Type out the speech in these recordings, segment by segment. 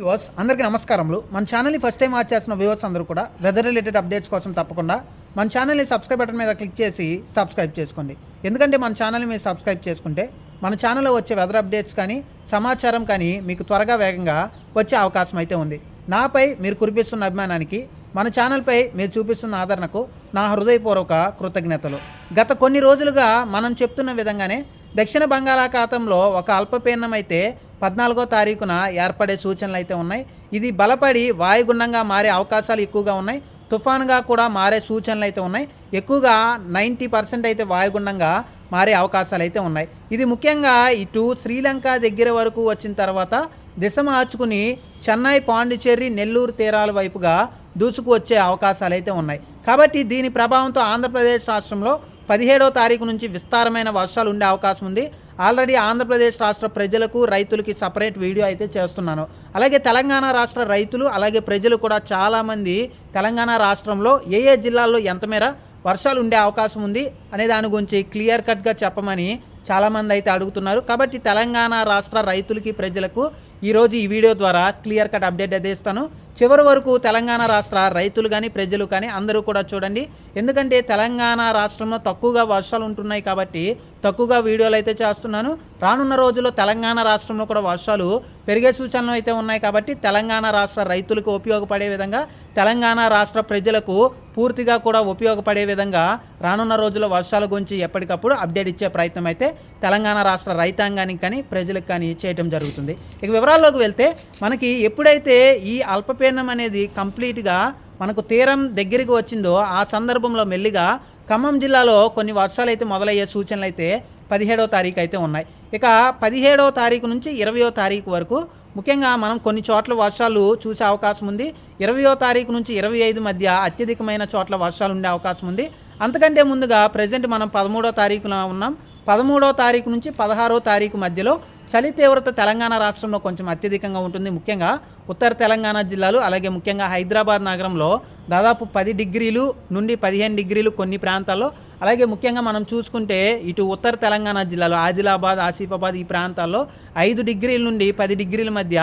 Viewers అందరికీ నమస్కారములు. మన ఛానల్ని ఫస్ట్ టైం వాచ్ చేసిన వ్యూవర్స్ అందరూ కూడా వెదర్ రిలేటెడ్ అప్డేట్స్ కోసం తప్పకుండా మన ఛానల్ని సబ్స్క్రైబ్ బటన్ మీద క్లిక్ చేసి సబ్స్క్రైబ్ చేసుకోండి. ఎందుకంటే మన ఛానల్ని మీరు సబ్స్క్రైబ్ చేసుకుంటే మన ఛానల్లో వచ్చే వెదర్ అప్డేట్స్ కానీ సమాచారం కానీ మీకు త్వరగా వేగంగా వచ్చే అవకాశం అయితే ఉంది. నాపై మీరు కురిపిస్తున్న అభిమానానికి మన ఛానల్పై మీరు చూపిస్తున్న ఆదరణకు నా హృదయపూర్వక కృతజ్ఞతలు. గత కొన్ని రోజులుగా మనం చెప్తున్న విధంగానే దక్షిణ బంగాళాఖాతంలో ఒక అల్పపీడనం అయితే పద్నాలుగో తారీఖున ఏర్పడే సూచనలు అయితే ఉన్నాయి. ఇది బలపడి వాయుగుండంగా మారే అవకాశాలు ఎక్కువగా ఉన్నాయి. తుఫాన్గా కూడా మారే సూచనలు అయితే ఉన్నాయి. ఎక్కువగా నైంటీ పర్సెంట్ అయితే వాయుగుండంగా మారే అవకాశాలు అయితే ఉన్నాయి. ఇది ముఖ్యంగా ఇటు శ్రీలంక దగ్గర వరకు వచ్చిన తర్వాత దిశ మార్చుకుని చెన్నై పాండిచ్చేరి నెల్లూరు తీరాల వైపుగా దూసుకు వచ్చే అవకాశాలు అయితే ఉన్నాయి. కాబట్టి దీని ప్రభావంతో ఆంధ్రప్రదేశ్ రాష్ట్రంలో పదిహేడో తారీఖు నుంచి విస్తారమైన వర్షాలు ఉండే అవకాశం ఉంది. ఆల్రెడీ ఆంధ్రప్రదేశ్ రాష్ట్ర ప్రజలకు రైతులకి సపరేట్ వీడియో అయితే చేస్తున్నాను. అలాగే తెలంగాణ రాష్ట్ర రైతులు అలాగే ప్రజలు కూడా చాలామంది తెలంగాణ రాష్ట్రంలో ఏ ఏ జిల్లాల్లో ఎంత మేర వర్షాలు ఉండే అవకాశం ఉంది అనే దాని గురించి క్లియర్ కట్గా చెప్పమని చాలామంది అయితే అడుగుతున్నారు. కాబట్టి తెలంగాణ రాష్ట్ర రైతులకి ప్రజలకు ఈరోజు ఈ వీడియో ద్వారా క్లియర్ కట్ అప్డేట్ అయితే ఇస్తాను. చివరి వరకు తెలంగాణ రాష్ట్ర రైతులు కానీ ప్రజలు కానీ అందరూ కూడా చూడండి. ఎందుకంటే తెలంగాణ రాష్ట్రంలో తక్కువగా వర్షాలు ఉంటున్నాయి కాబట్టి తక్కువగా వీడియోలు అయితే చేస్తున్నాను. రానున్న రోజుల్లో తెలంగాణ రాష్ట్రంలో కూడా వర్షాలు పెరిగే సూచనలు అయితే ఉన్నాయి కాబట్టి తెలంగాణ రాష్ట్ర రైతులకు ఉపయోగపడే విధంగా తెలంగాణ రాష్ట్ర ప్రజలకు పూర్తిగా కూడా ఉపయోగపడే విధంగా రానున్న రోజుల్లో వర్షాల గురించి ఎప్పటికప్పుడు అప్డేట్ ఇచ్చే ప్రయత్నం అయితే తెలంగాణ రాష్ట్ర రైతాంగానికి కానీ ప్రజలకు కానీ చేయటం జరుగుతుంది. ఇక వివరాల్లోకి వెళ్తే మనకి ఎప్పుడైతే ఈ అల్పపీడనం అనేది కంప్లీట్గా మనకు తీరం దగ్గరికి వచ్చిందో ఆ సందర్భంలో మెల్లిగా ఖమ్మం జిల్లాలో కొన్ని వర్షాలు అయితే మొదలయ్యే సూచనలు అయితే పదిహేడో తారీఖు అయితే ఉన్నాయి. ఇక పదిహేడో తారీఖు నుంచి ఇరవయో తారీఖు వరకు ముఖ్యంగా మనం కొన్ని చోట్ల వర్షాలు చూసే అవకాశం ఉంది. ఇరవయో తారీఖు నుంచి ఇరవై ఐదు మధ్య అత్యధికమైన చోట్ల వర్షాలు ఉండే అవకాశం ఉంది. అంతకంటే ముందుగా ప్రజెంట్ మనం పదమూడో తారీఖున ఉన్నాం. పదమూడో తారీఖు నుంచి పదహారో తారీఖు మధ్యలో చలి తీవ్రత తెలంగాణ రాష్ట్రంలో కొంచెం అత్యధికంగా ఉంటుంది. ముఖ్యంగా ఉత్తర తెలంగాణ జిల్లాలు అలాగే ముఖ్యంగా హైదరాబాద్ నగరంలో దాదాపు పది డిగ్రీలు నుండి పదిహేను డిగ్రీలు కొన్ని ప్రాంతాల్లో అలాగే ముఖ్యంగా మనం చూసుకుంటే ఇటు ఉత్తర తెలంగాణ జిల్లాలో ఆదిలాబాద్ ఆసిఫాబాద్ ఈ ప్రాంతాల్లో ఐదు డిగ్రీల నుండి పది డిగ్రీల మధ్య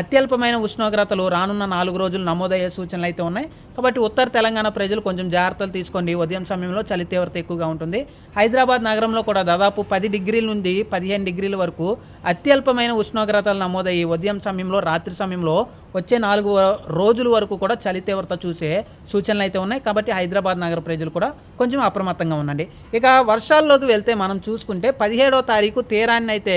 అత్యల్పమైన ఉష్ణోగ్రతలు రానున్న నాలుగు రోజులు నమోదయ్యే సూచనలు అయితే ఉన్నాయి. కాబట్టి ఉత్తర తెలంగాణ ప్రజలు కొంచెం జాగ్రత్తలు తీసుకోండి. ఉదయం సమయంలో చలి తీవ్రత ఎక్కువగా ఉంటుంది. హైదరాబాద్ నగరంలో కూడా దాదాపు పది డిగ్రీల నుండి పదిహేను డిగ్రీల వరకు అత్యల్పమైన ఉష్ణోగ్రతలు నమోదయ్యి ఉదయం సమయంలో రాత్రి సమయంలో వచ్చే నాలుగు రోజుల వరకు కూడా చలి తీవ్రత చూసే సూచనలు అయితే ఉన్నాయి. కాబట్టి హైదరాబాద్ నగర ప్రజలు కూడా కొంచెం అప్రమత్తంగా ఉండండి. ఇక వర్షాల్లోకి వెళ్తే మనం చూసుకుంటే పదిహేడో తారీఖు తీరాన్ని అయితే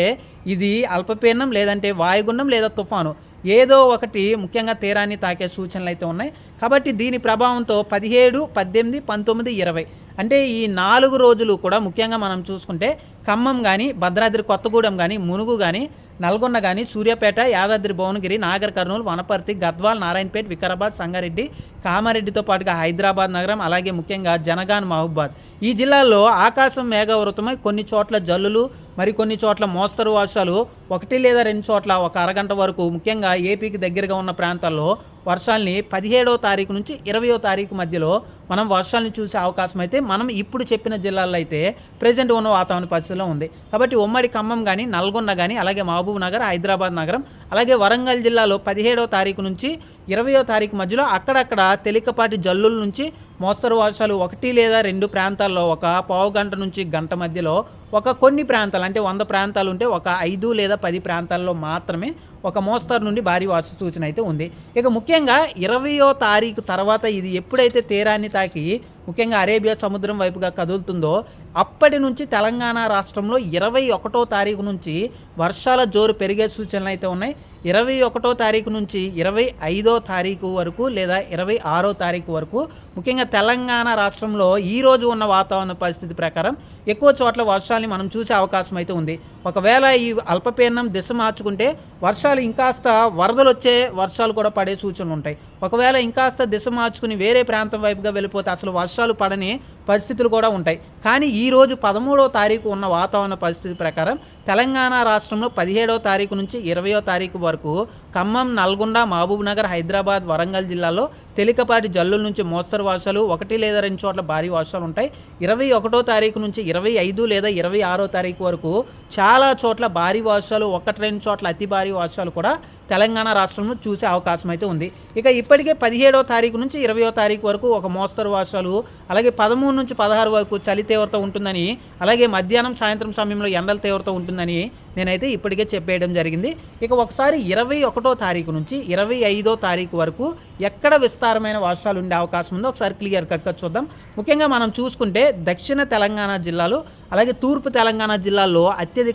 ఇది అల్పపీడనం లేదంటే వాయుగుండం లేదా తుఫాను ఏదో ఒకటి ముఖ్యంగా తీరాన్ని తాకే సూచనలు అయితే ఉన్నాయి. కాబట్టి దీని ప్రభావంతో పదిహేడు పద్దెనిమిది పంతొమ్మిది ఇరవై అంటే ఈ నాలుగు రోజులు కూడా ముఖ్యంగా మనం చూసుకుంటే ఖమ్మం కానీ భద్రాద్రి కొత్తగూడెం కానీ మునుగు కానీ నల్గొండ కానీ సూర్యాపేట యాదాద్రి భువనగిరి నాగర్ కర్నూలు వనపర్తి గద్వాల్ నారాయణపేట వికారాబాద్ సంగారెడ్డి కామారెడ్డితో పాటుగా హైదరాబాద్ నగరం అలాగే ముఖ్యంగా జనగాన్ మహబూబాద్. ఈ జిల్లాల్లో ఆకాశం మేఘవృతమై కొన్ని చోట్ల జల్లులు మరికొన్ని చోట్ల మోస్తరు వర్షాలు ఒకటి లేదా రెండు చోట్ల ఒక అరగంట వరకు ముఖ్యంగా ఏపీకి దగ్గరగా ఉన్న ప్రాంతాల్లో వర్షాల్ని పదిహేడవ తారీఖు నుంచి ఇరవయో తారీఖు మధ్యలో మనం వర్షాలను చూసే అవకాశం అయితే మనం ఇప్పుడు చెప్పిన జిల్లాల్లో అయితే ప్రజెంట్ ఉన్న వాతావరణ పరిస్థితిలో ఉంది. కాబట్టి ఉమ్మడి ఖమ్మం కానీ నల్గొండ కానీ అలాగే మహబూబ్ నగర్ హైదరాబాద్ నగరం అలాగే వరంగల్ జిల్లాలో పదిహేడవ తారీఖు నుంచి ఇరవయో తారీఖు మధ్యలో అక్కడక్కడ తేలికపాటి జల్లుల నుంచి మోస్తరు వర్షాలు ఒకటి లేదా రెండు ప్రాంతాల్లో ఒక పావు గంట నుంచి గంట మధ్యలో ఒక కొన్ని ప్రాంతాలు అంటే వంద ప్రాంతాలు ఉంటే ఒక ఐదు లేదా పది ప్రాంతాల్లో మాత్రమే ఒక మోస్తరు నుండి భారీ వర్ష సూచన అయితే ఉంది. ఇక ముఖ్యంగా ఇరవయో తారీఖు తర్వాత ఇది ఎప్పుడైతే తీరాన్ని తాకి ముఖ్యంగా అరేబియా సముద్రం వైపుగా కదులుతుందో అప్పటి నుంచి తెలంగాణ రాష్ట్రంలో ఇరవై ఒకటో తారీఖు నుంచి వర్షాల జోరు పెరిగే సూచనలు అయితే ఉన్నాయి. ఇరవై ఒకటో తారీఖు నుంచి ఇరవై ఐదో తారీఖు వరకు లేదా ఇరవై ఆరో తారీఖు వరకు ముఖ్యంగా తెలంగాణ రాష్ట్రంలో ఈ రోజు ఉన్న వాతావరణ పరిస్థితి ప్రకారం ఎక్కువ చోట్ల వర్షాలని మనం చూసే అవకాశం అయితే ఉంది. ఒకవేళ ఈ అల్పపీడనం దిశ మార్చుకుంటే వర్షాలు ఇంకాస్త వరదలు వచ్చే వర్షాలు కూడా పడే సూచనలు ఉంటాయి. ఒకవేళ ఇంకాస్త దిశ మార్చుకుని వేరే ప్రాంతం వైపుగా వెళ్ళిపోతే అసలు వర్షాలు పడని పరిస్థితులు కూడా ఉంటాయి. కానీ ఈరోజు పదమూడవ తారీఖు ఉన్న వాతావరణ పరిస్థితి ప్రకారం తెలంగాణ రాష్ట్రంలో పదిహేడవ తారీఖు నుంచి ఇరవయో తారీఖు వరకు ఖమ్మం నల్గొండ మహబూబ్ నగర్ హైదరాబాద్ వరంగల్ జిల్లాలో తేలికపాటి జల్లుల నుంచి మోస్తరు వర్షాలు ఒకటి లేదా రెండు చోట్ల భారీ వర్షాలు ఉంటాయి. ఇరవై ఒకటో తారీఖు నుంచి ఇరవై ఐదు లేదా ఇరవై ఆరో తారీఖు వరకు చాలా చాలా చోట్ల భారీ వర్షాలు ఒకటి రెండు చోట్ల అతి భారీ వర్షాలు కూడా తెలంగాణ రాష్ట్రంలో చూసే అవకాశం అయితే ఉంది. ఇక ఇప్పటికే పదిహేడో తారీఖు నుంచి ఇరవయో తారీఖు వరకు ఒక మోస్తరు వర్షాలు అలాగే పదమూడు నుంచి పదహారు వరకు చలి తీవ్రత ఉంటుందని అలాగే మధ్యాహ్నం సాయంత్రం సమయంలో ఎండల తీవ్రత ఉంటుందని నేనైతే ఇప్పటికే చెప్పేయడం జరిగింది. ఇక ఒకసారి ఇరవై ఒకటో తారీఖు నుంచి ఇరవై ఐదో తారీఖు వరకు ఎక్కడ విస్తారమైన వర్షాలు ఉండే అవకాశం ఉందో ఒకసారి క్లియర్ కట్గా చూద్దాం. ముఖ్యంగా మనం చూసుకుంటే దక్షిణ తెలంగాణ జిల్లాలు అలాగే తూర్పు తెలంగాణ జిల్లాల్లో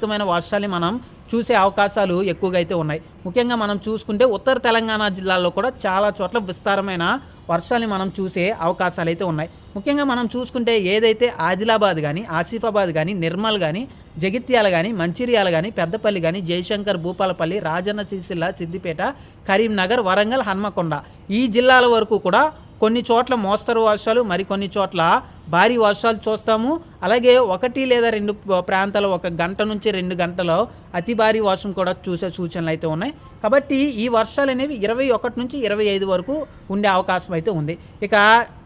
విపరీతమైన వర్షాలు మనం చూసే అవకాశాలు ఎక్కువగా అయితే ఉన్నాయి. ముఖ్యంగా మనం చూసుకుంటే ఉత్తర తెలంగాణ జిల్లాలో కూడా చాలా చోట్ల విస్తారమైన వర్షాలు మనం చూసే అవకాశాలు అయితే ఉన్నాయి. ముఖ్యంగా మనం చూసుకుంటే ఏదైతే ఆదిలాబాద్ కానీ ఆసిఫాబాద్ కానీ నిర్మల్ కానీ జగిత్యాల కానీ మంచిర్యాల కానీ పెద్దపల్లి కానీ జయశంకర్ భూపాలపల్లి రాజన్న సిరిసిల్ల సిద్దిపేట కరీంనగర్ వరంగల్ హన్మకొండ ఈ జిల్లాల వరకు కూడా కొన్ని చోట్ల మోస్తరు వర్షాలు మరికొన్ని చోట్ల భారీ వర్షాలు చూస్తాము. అలాగే ఒకటి లేదా రెండు ప్రాంతాల ప్రాంతాలు ఒక గంట నుంచి రెండు గంటలో అతి భారీ వర్షం కూడా చూసే సూచనలు అయితే ఉన్నాయి. కాబట్టి ఈ వర్షాలు అనేవి ఇరవై ఒకటి నుంచి ఇరవై ఐదు వరకు ఉండే అవకాశం అయితే ఉంది. ఇక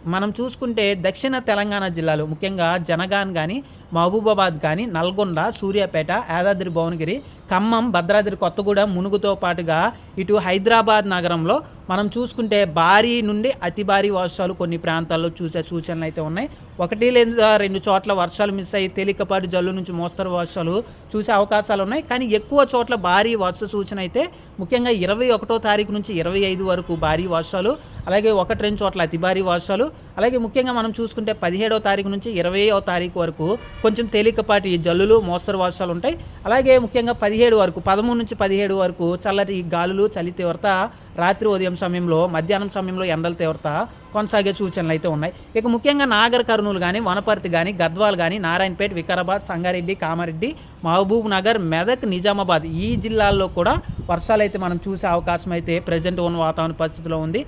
మనం చూసుకుంటే దక్షిణ తెలంగాణ జిల్లాలు ముఖ్యంగా జనగాన్ కానీ మహబూబాబాద్ కానీ నల్గొండ సూర్యాపేట యాదాద్రి భువనగిరి ఖమ్మం భద్రాద్రి కొత్తగూడెం మునుగుతో పాటుగా ఇటు హైదరాబాద్ నగరంలో మనం చూసుకుంటే భారీ నుండి అతి భారీ వర్షాలు కొన్ని ప్రాంతాల్లో చూసే సూచనలు అయితే ఉన్నాయి. ఒకటి లేదా రెండు చోట్ల వర్షాలు మిస్ అయ్యి తేలికపాటి జల్లు నుంచి మోస్తరు వర్షాలు చూసే అవకాశాలు ఉన్నాయి. కానీ ఎక్కువ చోట్ల భారీ వర్ష సూచన అయితే ముఖ్యంగా ఇరవై ఒకటో తారీఖు నుంచి ఇరవై ఐదు వరకు భారీ వర్షాలు అలాగే ఒకటి రెండు చోట్ల అతి భారీ వర్షాలు అలాగే ముఖ్యంగా మనం చూసుకుంటే పదిహేడో తారీఖు నుంచి ఇరవయో తారీఖు వరకు కొంచెం తేలికపాటి జల్లులు మోస్తరు వర్షాలు ఉంటాయి. అలాగే ముఖ్యంగా పదిహేడు వరకు పదమూడు నుంచి పదిహేడు వరకు చల్లటి గాలులు చలి తీవ్రత రాత్రి ఉదయం సమయంలో మధ్యాహ్నం సమయంలో ఎండల తీవ్రత కొనసాగే సూచనలు అయితే ఉన్నాయి. ఇక ముఖ్యంగా నాగర్ కర్నూలు కానీ వనపర్తి కానీ గద్వాల్ కానీ నారాయణపేట వికారాబాద్ సంగారెడ్డి కామారెడ్డి మహబూబ్ నగర్ మెదక్ నిజామాబాద్ ఈ జిల్లాల్లో కూడా వర్షాలు అయితే మనం చూసే అవకాశం అయితే ప్రజెంట్ ఉన్న వాతావరణ పరిస్థితిలో ఉంది.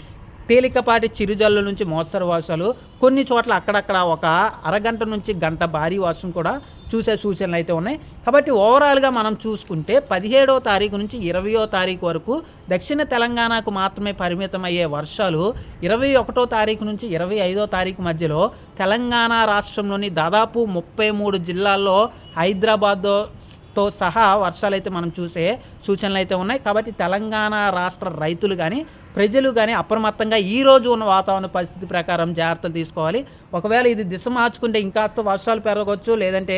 తేలికపాటి చిరుజల్లు నుంచి మోస్తరు వర్షాలు కొన్ని చోట్ల అక్కడక్కడ ఒక అరగంట నుంచి గంట భారీ వర్షం కూడా చూసే సూచనలు అయితే ఉన్నాయి. కాబట్టి ఓవరాల్గా మనం చూసుకుంటే పదిహేడో తారీఖు నుంచి ఇరవయో తారీఖు వరకు దక్షిణ తెలంగాణకు మాత్రమే పరిమితం అయ్యే వర్షాలు ఇరవై ఒకటో తారీఖు నుంచి ఇరవై ఐదో తారీఖు మధ్యలో తెలంగాణ రాష్ట్రంలోని దాదాపు ముప్పై మూడు జిల్లాల్లో హైదరాబాద్తో సహా వర్షాలు అయితే మనం చూసే సూచనలు అయితే ఉన్నాయి. కాబట్టి తెలంగాణ రాష్ట్ర రైతులు కానీ ప్రజలు కానీ అప్రమత్తంగా ఈ రోజు ఉన్న వాతావరణ పరిస్థితి ప్రకారం జాగ్రత్తలు తీసుకోవాలి. ఒకవేళ ఇది దిశ మార్చుకుంటే ఇంకాస్త వర్షాలు పెరగవచ్చు లేదంటే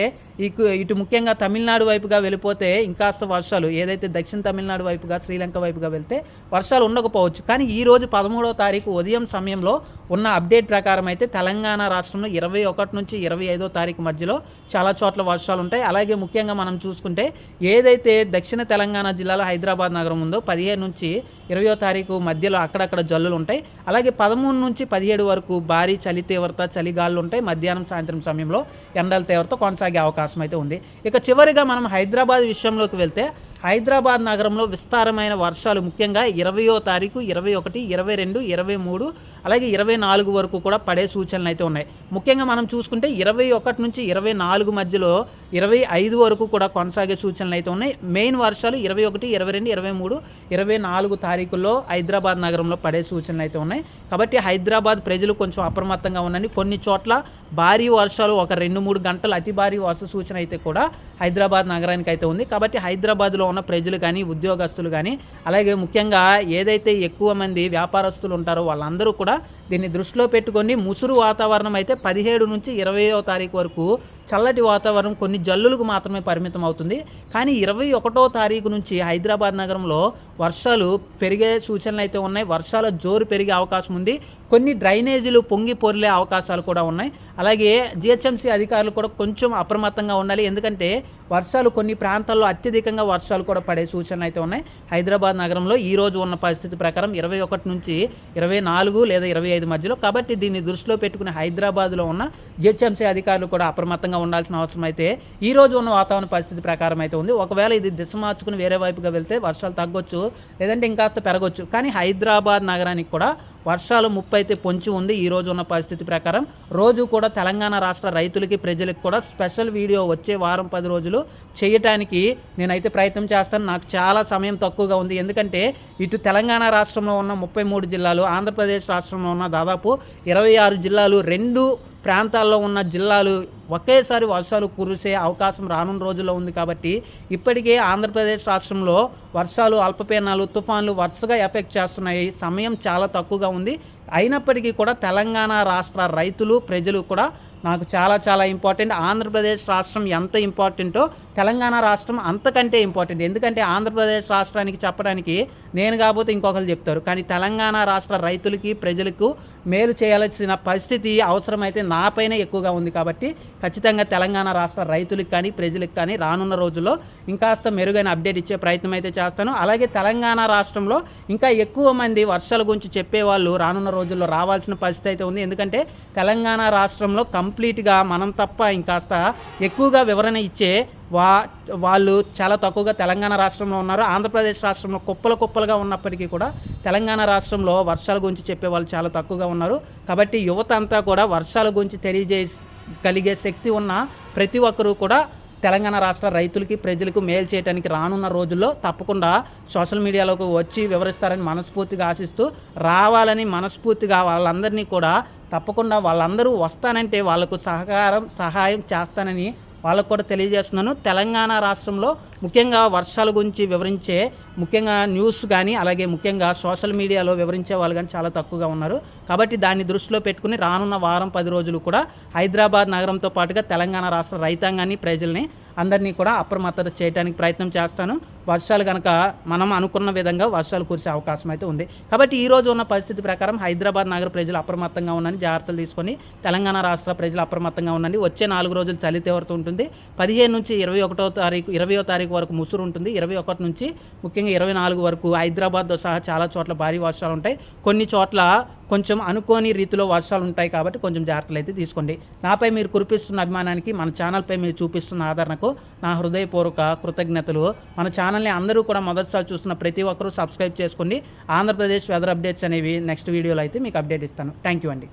ఇటు ముఖ్యంగా తమిళనాడు వైపుగా వెళ్ళిపోతే ఇంకాస్త వర్షాలు ఏదైతే దక్షిణ తమిళనాడు వైపుగా శ్రీలంక వైపుగా వెళ్తే వర్షాలు ఉండకపోవచ్చు. కానీ ఈ రోజు పదమూడవ తారీఖు ఉదయం సమయంలో ఉన్న అప్డేట్ ప్రకారం అయితే తెలంగాణ రాష్ట్రంలో ఇరవై ఒకటి నుంచి ఇరవై ఐదో తారీఖు మధ్యలో చాలా చోట్ల వర్షాలు ఉంటాయి. అలాగే ముఖ్యంగా మనం చూసుకుంటే ఏదైతే దక్షిణ తెలంగాణ జిల్లాలో హైదరాబాద్ నగరం ఉందో పదిహేను నుంచి ఇరవయో తారీఖు మధ్యలో అక్కడక్కడ జల్లులు ఉంటాయి. అలాగే పదమూడు నుంచి పదిహేడు వరకు భారీ చలి తీవ్రత చలిగాలు ఉంటాయి. మధ్యాహ్నం సాయంత్రం సమయంలో ఎండల తీవ్రత కొనసాగే అవకాశం అవకాశం అయితే ఉంది. ఇక చివరిగా మనం హైదరాబాద్ విషయంలోకి వెళ్తే హైదరాబాద్ నగరంలో విస్తారమైన వర్షాలు ముఖ్యంగా ఇరవయో తారీఖు ఇరవై ఒకటి ఇరవై రెండు ఇరవై మూడు అలాగే ఇరవై నాలుగు వరకు కూడా పడే సూచనలు అయితే ఉన్నాయి. ముఖ్యంగా మనం చూసుకుంటే ఇరవై ఒకటి నుంచి ఇరవై నాలుగు మధ్యలో ఇరవై ఐదు వరకు కూడా కొనసాగే సూచనలు అయితే ఉన్నాయి. మెయిన్ వర్షాలు ఇరవై ఒకటి ఇరవై రెండు ఇరవై మూడు ఇరవై నాలుగు తారీఖుల్లో హైదరాబాద్ నగరంలో పడే సూచనలు అయితే ఉన్నాయి. కాబట్టి హైదరాబాద్ ప్రజలు కొంచెం అప్రమత్తంగా ఉండండి. కొన్ని చోట్ల భారీ వర్షాలు ఒక రెండు మూడు గంటలు అతి భారీ వర్ష సూచన అయితే కూడా హైదరాబాద్ నగరానికి అయితే ఉంది. కాబట్టి హైదరాబాద్లో ఉన్న ప్రజలు కానీ ఉద్యోగస్తులు కానీ అలాగే ముఖ్యంగా ఏదైతే ఎక్కువ మంది వ్యాపారస్తులు ఉంటారో వాళ్ళందరూ కూడా దీన్ని దృష్టిలో పెట్టుకొని ముసురు వాతావరణం అయితే పదిహేడు నుంచి ఇరవయో తారీఖు వరకు చల్లటి వాతావరణం కొన్ని జల్లులకు మాత్రమే పరిమితం అవుతుంది. కానీ ఇరవై ఒకటో తారీఖు నుంచి హైదరాబాద్ నగరంలో వర్షాలు పెరిగే సూచనలు అయితే ఉన్నాయి. వర్షాల జోరు పెరిగే అవకాశం ఉంది. కొన్ని డ్రైనేజీలు పొంగి పొరిలే అవకాశాలు కూడా ఉన్నాయి. అలాగే జిహెచ్ఎంసీ అధికారులు కూడా కొంచెం అప్రమత్తంగా ఉండాలి. ఎందుకంటే వర్షాలు కొన్ని ప్రాంతాల్లో అత్యధికంగా వర్షాలు కూడా పడే సూచనలు అయితే ఉన్నాయి. హైదరాబాద్ నగరంలో ఈ రోజు ఉన్న పరిస్థితి ప్రకారం ఇరవై ఒకటి నుంచి ఇరవై నాలుగు లేదా ఇరవై ఐదు మధ్యలో కాబట్టి దీన్ని దృష్టిలో పెట్టుకుని హైదరాబాద్లో ఉన్న జిహెచ్ఎంసీ అధికారులు కూడా అప్రమత్తంగా ఉండాల్సిన అవసరం అయితే ఈ రోజు ఉన్న వాతావరణ పరిస్థితి ప్రకారం అయితే ఉంది. ఒకవేళ ఇది దిశ మార్చుకుని వేరే వైపుగా వెళ్తే వర్షాలు తగ్గొచ్చు లేదంటే ఇంకాస్త పెరగొచ్చు. కానీ హైదరాబాద్ నగరానికి కూడా వర్షాలు ముప్పై అయితే పొంచి ఉంది ఈ రోజు ఉన్న పరిస్థితి ప్రకారం. రోజు కూడా తెలంగాణ రాష్ట్ర రైతులకి ప్రజలకు కూడా స్పెషల్ వీడియో వచ్చే వారం పది రోజులు చేయటానికి నేనైతే ప్రయత్నం చేస్తాను. నాకు చాలా సమయం తక్కువగా ఉంది. ఎందుకంటే ఇటు తెలంగాణ రాష్ట్రంలో ఉన్న ముప్పై మూడు జిల్లాలు ఆంధ్రప్రదేశ్ రాష్ట్రంలో ఉన్న దాదాపు ఇరవై ఆరు జిల్లాలు రెండు ప్రాంతాల్లో ఉన్న జిల్లాలు ఒకేసారి వర్షాలు కురిసే అవకాశం రానున్న రోజుల్లో ఉంది కాబట్టి ఇప్పటికే ఆంధ్రప్రదేశ్ రాష్ట్రంలో వర్షాలు అల్పపీనాలు తుఫాన్లు వరుసగా ఎఫెక్ట్ చేస్తున్నాయి. సమయం చాలా తక్కువగా ఉంది. అయినప్పటికీ కూడా తెలంగాణ రాష్ట్ర రైతులు ప్రజలు కూడా నాకు చాలా చాలా ఇంపార్టెంట్. ఆంధ్రప్రదేశ్ రాష్ట్రం ఎంత ఇంపార్టెంటో తెలంగాణ రాష్ట్రం అంతకంటే ఇంపార్టెంట్. ఎందుకంటే ఆంధ్రప్రదేశ్ రాష్ట్రానికి చెప్పడానికి నేను కాకపోతే ఇంకొకరు చెప్తారు. కానీ తెలంగాణ రాష్ట్ర రైతులకి ప్రజలకు మేలు చేయాల్సిన పరిస్థితి అవసరమైతే నాపైనే ఎక్కువగా ఉంది కాబట్టి ఖచ్చితంగా తెలంగాణ రాష్ట్ర రైతులకు కానీ ప్రజలకు కానీ రానున్న రోజుల్లో ఇంకాస్త మెరుగైన అప్డేట్ ఇచ్చే ప్రయత్నం అయితే చేస్తాను. అలాగే తెలంగాణ రాష్ట్రంలో ఇంకా ఎక్కువ మంది వర్షాల గురించి చెప్పేవాళ్ళు రానున్న రోజుల్లో రావాల్సిన పరిస్థితి అయితే ఉంది. ఎందుకంటే తెలంగాణ రాష్ట్రంలో కంప్లీట్గా మనం తప్ప ఇంకాస్త ఎక్కువగా వివరణ ఇచ్చే వా వాళ్ళు చాలా తక్కువగా తెలంగాణ రాష్ట్రంలో ఉన్నారు. ఆంధ్రప్రదేశ్ రాష్ట్రంలో కుప్పలు కుప్పలుగా ఉన్నప్పటికీ కూడా తెలంగాణ రాష్ట్రంలో వర్షాల గురించి చెప్పే వాళ్ళు చాలా తక్కువగా ఉన్నారు. కాబట్టి యువత అంతా కూడా వర్షాల గురించి తెలియజేసి కలిగే శక్తి ఉన్న ప్రతి ఒక్కరూ కూడా తెలంగాణ రాష్ట్ర రైతులకి ప్రజలకు మేలు చేయడానికి రానున్న రోజుల్లో తప్పకుండా సోషల్ మీడియాలోకి వచ్చి వివరిస్తారని మనస్ఫూర్తిగా ఆశిస్తూ రావాలని మనస్ఫూర్తిగా వాళ్ళందరినీ కూడా తప్పకుండా వాళ్ళందరూ వస్తానంటే వాళ్ళకు సహకారం సహాయం చేస్తానని వాళ్ళకు కూడా తెలియజేస్తున్నాను. తెలంగాణ రాష్ట్రంలో ముఖ్యంగా వర్షాల గురించి వివరించే ముఖ్యంగా న్యూస్ కానీ అలాగే ముఖ్యంగా సోషల్ మీడియాలో వివరించే వాళ్ళు కానీ చాలా తక్కువగా ఉన్నారు. కాబట్టి దాన్ని దృష్టిలో పెట్టుకుని రానున్న వారం పది రోజులు కూడా హైదరాబాద్ నగరంతో పాటుగా తెలంగాణ రాష్ట్ర రైతాంగాన్ని ప్రజల్ని అందరినీ కూడా అప్రమత్తత చేయడానికి ప్రయత్నం చేస్తాను. వర్షాలు కనుక మనం అనుకున్న విధంగా వర్షాలు కురిసే అవకాశం అయితే ఉంది. కాబట్టి ఈ రోజు ఉన్న పరిస్థితి ప్రకారం హైదరాబాద్ నగర ప్రజలు అప్రమత్తంగా ఉండండి జాగ్రత్తలు తీసుకొని తెలంగాణ రాష్ట్ర ప్రజలు అప్రమత్తంగా ఉండండి. వచ్చే నాలుగు రోజులు చలి తీవ్రత ఉంటుంది. పదిహేను నుంచి ఇరవై ఒకటో తారీఖు ఇరవయో తారీఖు వరకు ముసురు ఉంటుంది. ఇరవై ఒకటి నుంచి ముఖ్యంగా ఇరవై నాలుగు వరకు హైదరాబాద్తో సహా చాలా చోట్ల భారీ వర్షాలు ఉంటాయి. కొన్ని చోట్ల కొంచెం అనుకోని రీతిలో వర్షాలు ఉంటాయి కాబట్టి కొంచెం జాగ్రత్తలు అయితే తీసుకోండి. నాపై మీరు కురిపిస్తున్న అభిమానానికి మన ఛానల్పై మీరు చూపిస్తున్న ఆదరణకు నా హృదయపూర్వక కృతజ్ఞతలు. మన ఛానల్ని అందరూ కూడా మొదటిసారి చూస్తున్న ప్రతి ఒక్కరూ సబ్స్క్రైబ్ చేసుకోండి ఆంధ్రప్రదేశ్ వెదర్ అప్డేట్స్ అనేవి నెక్స్ట్ వీడియోలో అయితే మీకు అప్డేట్ ఇస్తాను. థ్యాంక్ యూ అండి.